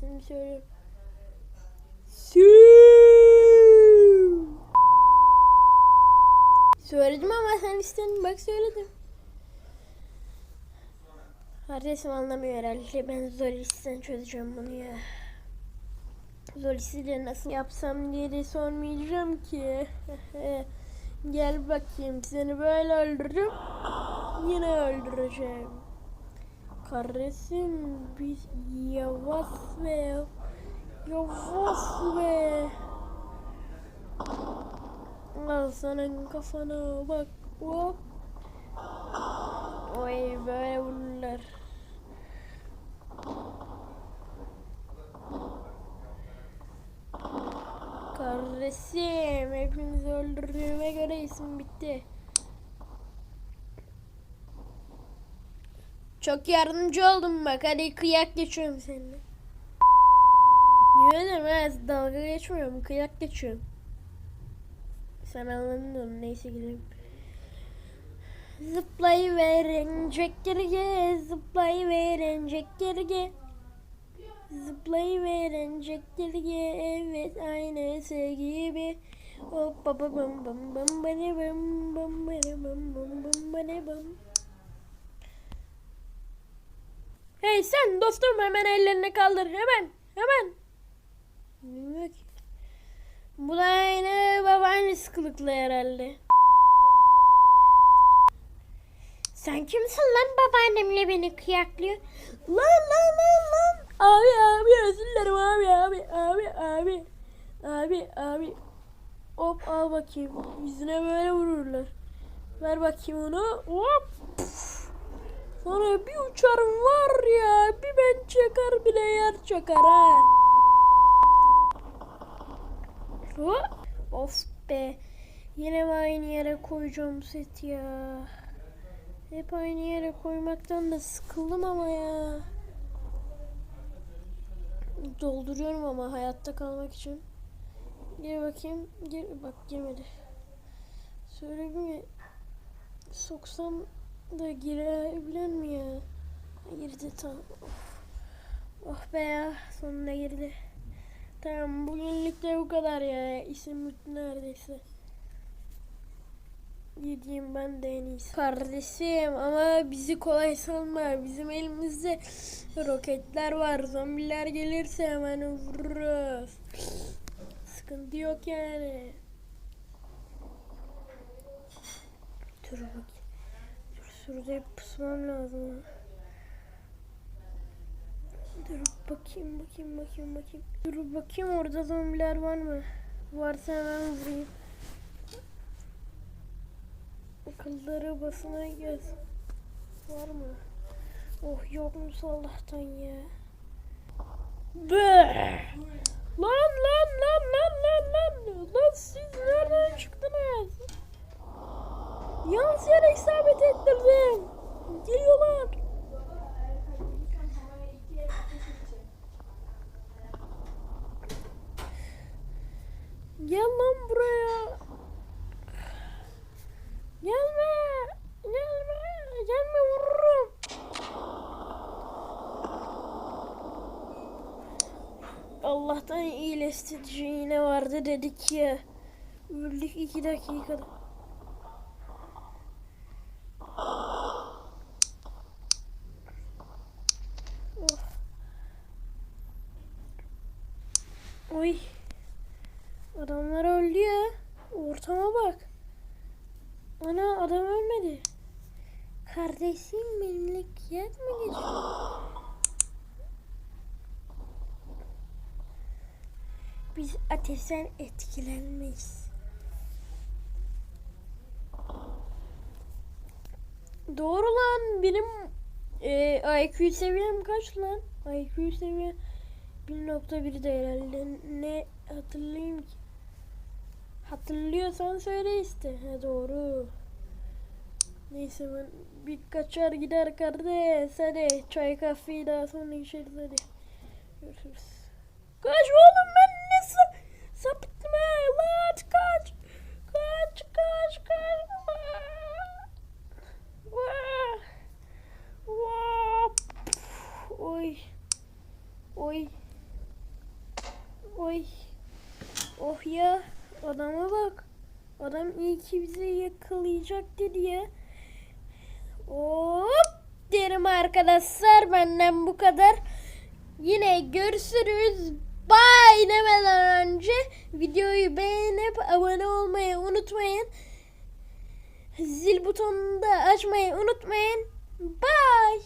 şimdi söylüyorum. Söyledim ama sen istedin bak söyledim. Kardeşim anlamıyor herhalde. Ben Zolis'ten çözeceğim bunu ya. Zolis'i de nasıl yapsam diye de sormayacağım ki. Gel bakayım seni böyle öldürürüm. Yine öldüreceğim. Kardeşim biz yavaş ve yavaş ve Al sana kafana bak hop. Oy böyle vururlar. Kardeşim hepinizi öldürdüğüme göre isim bitti. Çok yardımcı oldum bak hadi kıyak geçiyorum seninle. Niye demez dalga geçmiyorum kıyak geçiyorum. Sen anladın neyse gidelim. Zıplayıverin çekirge, zıplayıverin çekirge. Zıplayıverin çekirge, evet aynısı gibi. Hop bam bam bam bana bam bam bana bam bam bam bana bam. Hey sen dostum hemen ellerini kaldır hemen hemen. Bilmiyor ki. Bu da aynı babaannesi kılıklı herhalde. Sen kimsin lan babaannemle beni kıyaklıyor? Lan lan lan lan. Abi abi özür dilerim abi abi abi abi. Abi abi. Hop al bakayım. Yüzüne böyle vururlar. Ver bakayım onu. Hop. Sana bir uçarım var ya. Bir ben çakar bir de yer çakar ha. Of be. Yine mi aynı yere koyacağım set ya. Hep aynı yere koymaktan da sıkıldım ama ya. Dolduruyorum ama hayatta kalmak için. Gir bakayım. Gir bak girmedi. Söyledim ya. Soksam da girebilir mi ya? Girdi. Of. Oh be ya sonunda girdi. Tamam bugünlük de bu kadar ya. İsim bitti neredeyse. Gideyim ben de en iyisi. Kardeşim ama bizi kolay sanma. Bizim elimizde roketler var. Zombiler gelirse hemen vururuz. Sıkıntı yok yani. Dur bakayım. Şurada pusmam lazım. Dur bakayım bakayım bakayım bakayım. Dur bakayım orada zombiler var mı? Varsa hemen vurayım. Akılları basına göz. Var mı? Oh yokmuş Allah'tan ya. Be! Lan lan lan lan lan lan! Lan siz nereden çıktınız? Yanlış yere isabet ettirdim. Geliyorlar. Gel lan buraya. Gelme. Gelme. Gelme vururum. Allah'tan iyileştirici yine vardı dedik ya. Öldük iki dakikada. Of. Oy. Adamlar öldü ya. Ortama bak. Ana adam ölmedi. Kardeşim benimle kıyak mı geçiyor? Biz ateşten etkilenmeyiz. Doğru lan benim e, IQ seviyem kaç lan? IQ seviye 1.1 de herhalde. Ne hatırlayayım ki? Hatırlıyorsan söyle işte. Ha, doğru. Neyse ben bir kaçar gider kardeş. Hadi çay kahveyi daha sonra içeriz hadi. Görüşürüz. Kaç oğlum ben ne sa sapıttım ha. Lan kaç. Kaç kaç kaç. Oy. Oh ya adama bak. Adam iyi ki bizi yakalayacaktı diye. Hop derim arkadaşlar benden bu kadar. Yine görüşürüz. Bye demeden önce videoyu beğenip abone olmayı unutmayın. Zil butonunu da açmayı unutmayın. Bye.